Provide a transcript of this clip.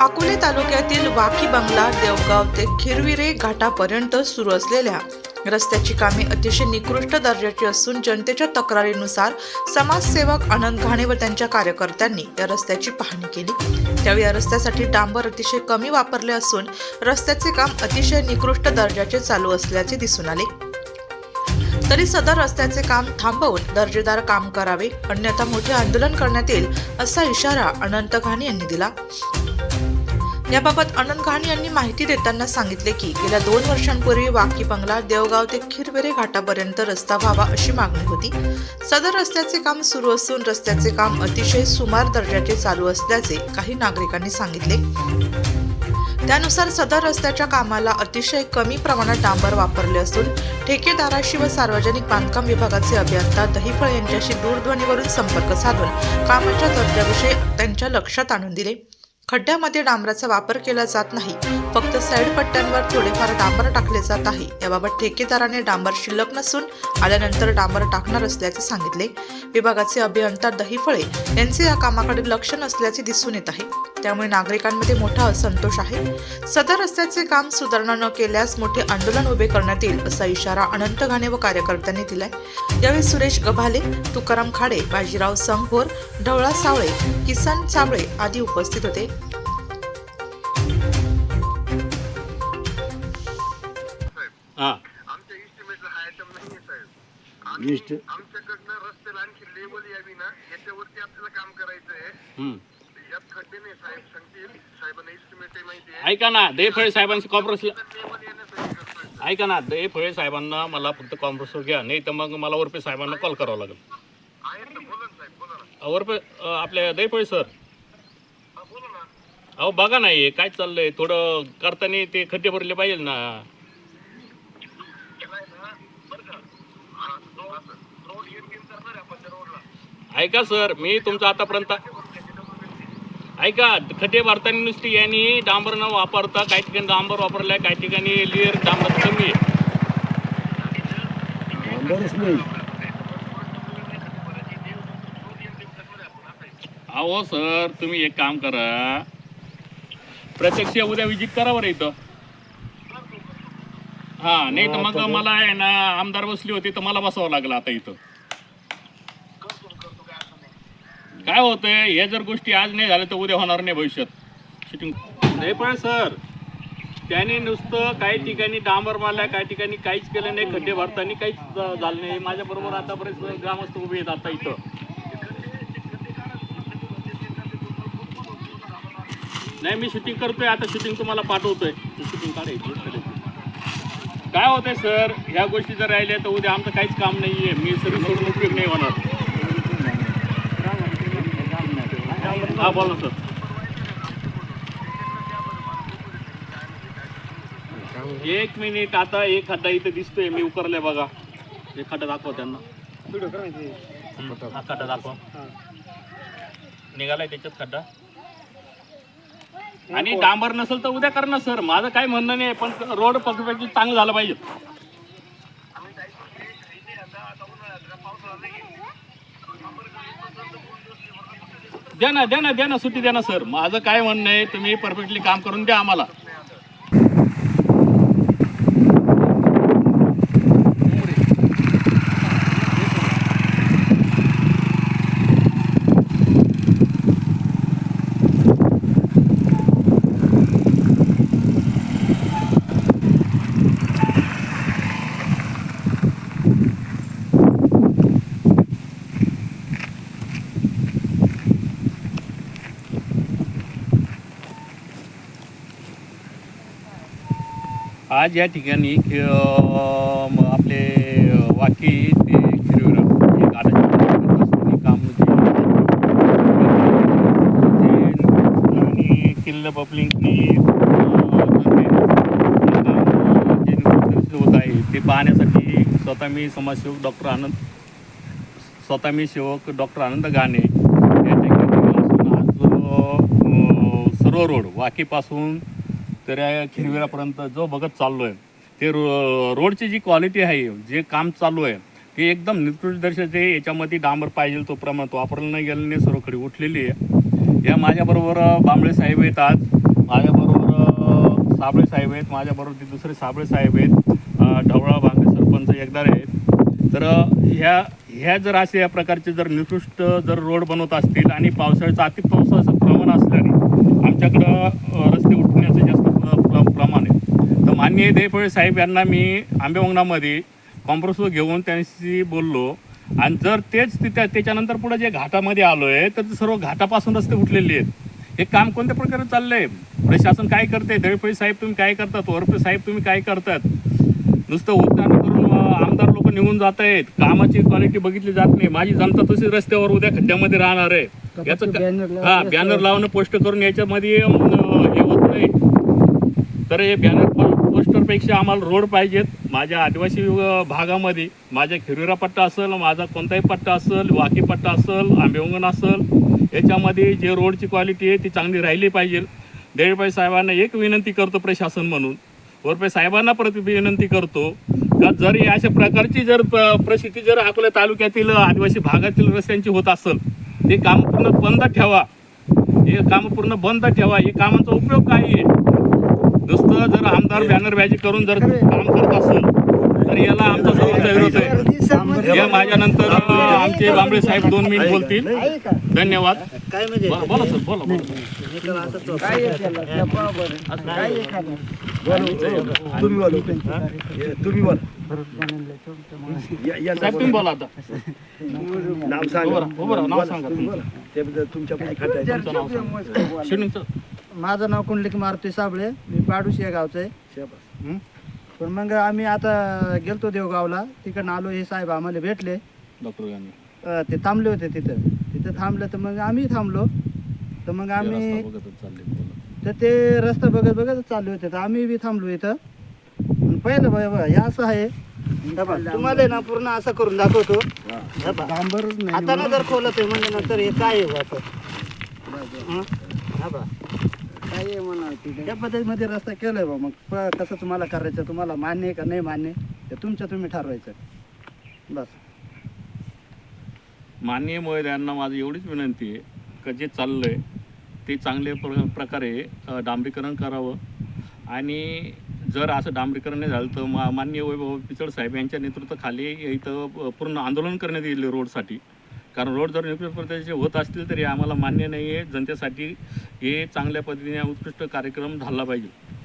अकोले तालुक्यातील वाकी बंगला देवगाव ते खिरविरे घाटापर्यंत सुरू असलेल्या रस्त्याची कामे अतिशय निकृष्ट दर्जाची असून जनतेच्या तक्रारीनुसार समाजसेवक आनंद घाणे व त्यांच्या कार्यकर्त्यांनी या रस्त्याची पाहणी केली. त्यावेळी या रस्त्यासाठी डांबर अतिशय कमी वापरले असून रस्त्याचे काम अतिशय निकृष्ट दर्जाचे चालू असल्याचे दिसून आले. तरी सदर रस्त्याचे काम थांबवून दर्जेदार काम करावे अन्यथा मोठे आंदोलन करण्यात येईल असा इशारा अनंत घाणी यांनी दिला. याबाबत अनंत घाण यांनी माहिती देताना सांगितले की गेल्या दोन वर्षांपूर्वी वाकी बंगला देवगाव ते खिरवेरे घाटापर्यंत रस्ता व्हावा अशी मागणी होती. सदर रस्त्याचे काम सुरू असून रस्त्याचे काम अतिशय सुमार दर्जाचे चालू असल्याचे काही नागरिकांनी सांगितले. त्यानुसार सदर रस्त्याच्या कामाला अतिशय कमी प्रमाणात डांबर वापरले असून ठेकेदाराशी व सार्वजनिक बांधकाम विभागाचे अभियंता दहिफळ यांच्याशी दूरध्वनीवरून संपर्क साधून कामाच्या दर्जाविषयी त्यांच्या लक्षात आणून दिले. खड्ड्यामध्ये डांबराचा वापर केला जात नाही. फक्त साईड पट्ट्यांवर थोडेफार डांबर टाकले जात आहे. याबाबत ठेकेदाराने डांबर शिल्लक नसून आल्यानंतर डांबर टाकणार असल्याचे सांगितले. विभागाचे अभियंता दहिफळे यांचे या कामाकडे लक्ष नसल्याचे दिसून येत आहे. त्यामुळे नागरिकांमध्ये मोठा असंतोष आहे. सदर रस्त्याचे काम सुधारणा न केल्यास मोठे आंदोलन उभे करण्यात येईल असा इशारा अनंत घाणे व कार्यकर्त्यांनी दिलाय. यावेळी सुरेश गभाले तुकाराम खाडे बाजीराव संघोर ढवळा सावळे किसन सावळे आदी उपस्थित होते. इस्ट- आमच्याकडनं रस्त्याला आणखी लेवल यावी ना याच्यावरती आपल्याला काम करायचं आहे हम्म. यात खड्डे नाही साहेब सांगतील. साहेबांना इस्टिमेट आहे माहिती आहे. ऐका ना देफळे साहेबांशी कॉम्प्रोस लेवल येण्यासाठी करतोय ऐका ना देफळे साहेबांना मला फक्त कॉम्प्रोस घ्या नाही तर मग मला वरपे साहेबांना कॉल करावा लागेल. आहे तर बोला ना साहेब बोला ना. अ, वरपे अ, आपल्या देफळे सर. हा बोला ना. अहो बघा ना हे काय चाललंय? थोडं करताना ते खड्डे भरले पाहिजे ना केलाय ना बरं का हा, रोड रोड एक दिन करणार आहे आपण त्या रोडला ऐका सर मी तुमचं आतापर्यंत ऐका खड्डे भरताना नुसती यांनी डांबर न वापरता काही ठिकाणी डांबर वापरलाय काही ठिकाणी लिअर डांबर कमी आहे. अहो सर तुम्ही एक काम करा. प्रत्यक्ष उद्या विजिट करा बरं इथं. हा नाही तर मग मला आहे ना आमदार बसली होती तर मला बसावं लागलं आता इथं. काय होतंय? हे जर गोष्टी आज नाही झाल्या तर उद्या होणार नाही भविष्यात. शूटिंग नाही पण सर त्याने नुसतं काही ठिकाणी डांबर मारल्या काही ठिकाणी काहीच केलं नाही खड्डे भरताना काहीच झालं नाही. माझ्याबरोबर आतापर्यंत ग्रामस्थ उभे आहेत आता इथं. नाही मी शूटिंग करतोय आता शूटिंग तुम्हाला पाठवतोय. शूटिंग काढायची काय होतंय सर? ह्या गोष्टी जर राहिल्या तर उद्या आमचं काहीच काम नाहीये. मी सर सोडून उपयोग नाही होणार हा बोला सर. एक मिनिट आता एक खड्डा इथे दिसतोय मी उकरलाय बघा. एक खड्डा दाखवा त्यांना. हम्म, हा खड्डा दाखवा. निघालाय त्याच्यात खड्डा. आणि डांबर नसेल तर उद्या करणार सर. माझं काय म्हणणं नाही पण रोड पक्षपैकी चांगलं झालं पाहिजे. द्या ना द्या ना द्या ना सुट्टी द्या ना सर. माझं काय म्हणणं आहे तुम्ही परफेक्टली काम करून द्या आम्हाला. आज या ठिकाणी आपले वाकी ते खिरविरा हे काम आणि किल्ल पब्लिकनी होत आहे ते पाहण्यासाठी स्वतः मी समाजसेवक डॉक्टर आनंद स्वतः मी सेवक डॉक्टर आनंद गाणे या ठिकाणी आज सर्व रोड वाकीपासून तर या खिरविरापर्यंत जो बघत चाललो आहे ते रो रोडची जी क्वालिटी आहे जे काम चालू आहे ते एकदम निकृष्ट दर्शते याच्यामध्ये डांबर पाहिजे तो प्रमाणात वापरलं नाही गेल्याने सर्व खडी उठलेली आहे. या माझ्याबरोबर बांबळे साहेब आहेत आज. माझ्याबरोबर साबळे साहेब आहेत. माझ्याबरोबर ते दुसरे साबळे साहेब आहेत. ढवळा बांगडे सरपंच एकदार आहेत. तर ह्या ह्या जर असे या प्रकारचे जर निकृष्ट जर रोड बनवत असतील आणि पावसाळ्याचं अति पावसाचं प्रमाण असल्याने आमच्याकडं अ, रस्ते उठण्याचं जास्त प्र- प्र- प्रमाण. आहे तर माननीय देफळे साहेब यांना मी आंबेवंगणामध्ये कॉम्प्रोसवर घेऊन त्यांशी बोललो. आणि जर तेच तिथे त्याच्यानंतर पुढे जे घाटामध्ये आलो आहे तर ते सर्व घाटापासून रस्ते उठलेले आहेत. हे काम कोणत्या प्रकारे चाललंय? प्रशासन काय करते दळपळी साहेब तुम्ही काय करतात? वरपे साहेब तुम्ही काय करतात? नुसतं उद्यान करून आमदार लोक निघून जात आहेत. कामाची क्वालिटी बघितली जात नाही. माझी जनता तशीच रस्त्यावर उद्या खड्ड्यामध्ये राहणार आहे. याचं हा बॅनर लावणं पोस्ट करून याच्यामध्ये हे होत नाही. तर हे बॅनर पोस्टरपेक्षा आम्हाला रोड पाहिजेत. माझ्या आदिवासी भागामध्ये माझ्या खिरविरा पट्टा असेल माझा कोणताही पट्टा असेल वाकी पट्टा असेल आंबेवंगण असेल याच्यामध्ये जे रोडची क्वालिटी आहे ती चांगली राहिली पाहिजे. देळपाई साहेबांना एक विनंती करतो प्रशासन म्हणून. वरपे साहेबांना प्रति विनंती करतो का जर अशा प्रकारची जर परिस्थिती जर अकोला तालुक्यातील आदिवासी भागातील रस्त्यांची होत असेल ते काम पूर्ण बंद ठेवा. हे काम पूर्ण बंद ठेवा. हे कामाचा उपयोग काय आहे. नुसतं जर आमदार बॅनर बॅजी करून जर काम करत असेल तर याला आमचा सर्वांचा विरोध आहे. या माझ्यानंतर आमचे बांबळे साहेब दोन मिनिट बोलतील. धन्यवाद. म्हणजे बोला सर बोला तुम्ही आता. नाव सांगा. नाव बोला, सांगा. तुमच्या माझं नाव कुंडलिक मारुती साबळे. मी पाडूस या गावचं आहे. शाबास. हं? पण मग आम्ही आता गेलतो देवगावला. तिकडनं आलो हे साहेब आम्हाला भेटले. डॉक्टर गांधी अं, ते थांबले होते तिथं. तिथं थांबलं तर मग आम्ही थांबलो. तर मग आम्ही रस्ता बघतच चालले बोला. तर ते रस्ता बघत बघत चालू होते. तर आम्ही बी थांबलो इथं. आणि पहिलं बघा बघा हे असं आहे. तुम्हाला ना पूर्ण असं करून दाखवतो. हे. बघा. हाताने जर खोलत आहे म्हणजे नंतर हे काय आहे असं हं? हे बघा. त्या पद्धतीमध्ये रस्ता केलाय बा मग प- कसं तुम्हाला करायचं तुम्हाला मान्य आहे का नाही मान्य आहे, ते तुमचं तुम्ही ठरवायचं. बस. माननीय महोदयांना माझी एवढीच विनंती आहे का जे चाललंय ते चांगल्या प्र प्रकारे अ, डांबरीकरण करावं. आणि जर असं डांबरीकरण नाही झालं तर मा माननीय वैभव पिचड साहेब यांच्या नेतृत्वाखाली इथं पूर्ण आंदोलन करण्यात येईल रोडसाठी. कारण रोड जर निकृष्ट पद्धतीचे होत असतील तरी आम्हाला मान्य नाही आहे जनतेसाठी हे चांगल्या पद्धतीने उत्कृष्ट कार्यक्रम झाला पाहिजे.